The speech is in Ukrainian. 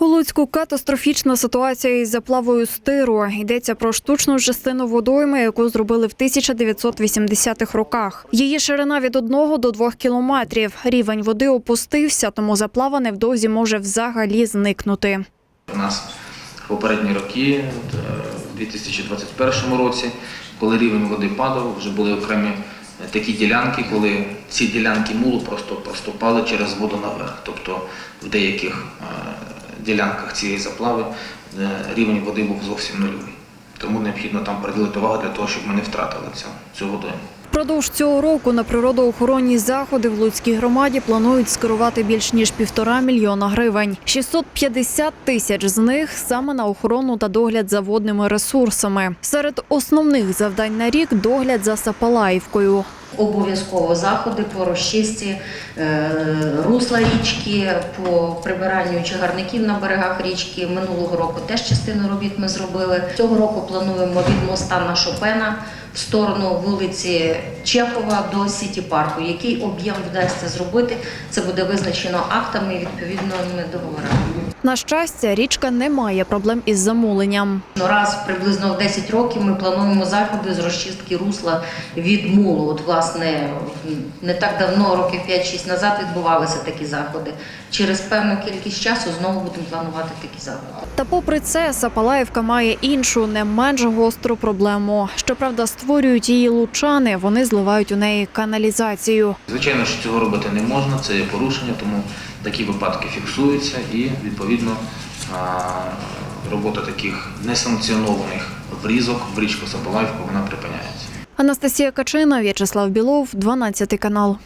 У Луцьку катастрофічна ситуація із заплавою стиру. Йдеться про штучну частину водойми, яку зробили в 1980-х роках. Її ширина від 1 до 2 кілометрів. Рівень води опустився, тому заплава невдовзі може взагалі зникнути. У нас попередні роки, е, в 2021 році, коли рівень води падав, вже були окремі е, такі ділянки, коли ці ділянки мулу просто проступали через воду наверх. Тобто в деяких е, ділянках цієї заплави е, рівень води був зовсім нульовий. Тому необхідно там приділити увагу для того, щоб ми не втратили цю, цю водойму. Впродовж цього року на природоохоронні заходи в Луцькій громаді планують скерувати більш ніж півтора мільйона гривень. 650 тисяч з них саме на охорону та догляд за водними ресурсами. Серед основних завдань на рік догляд за Сапалаївкою. Обов'язково заходи по розчистці е, русла річки, по прибиранню чагарників на берегах річки. Минулого року теж частину робіт ми зробили. Цього року плануємо від моста на Шопена в сторону вулиці Чехова до Сіті парку. Який об'єм вдасться зробити, це буде визначено актами і відповідними договорами. На щастя, річка не має проблем із замуленням. Ну, Раз приблизно в 10 років ми плануємо заходи з розчистки русла від мулу. От, власне, не так давно, років 5-6 назад, відбувалися такі заходи. Через певну кількість часу знову будемо планувати такі заходи. Та попри це, Сапалаївка має іншу, не менш гостру проблему. Щоправда, створюють її лучани, вони зливають у неї каналізацію. Звичайно, що цього робити не можна, це є порушення, тому такі випадки фіксуються і відповідно а, робота таких несанкціонованих врізок в річку Сапалаївку вона припиняється. Анастасія Качина, В'ячеслав Білов, 12 канал.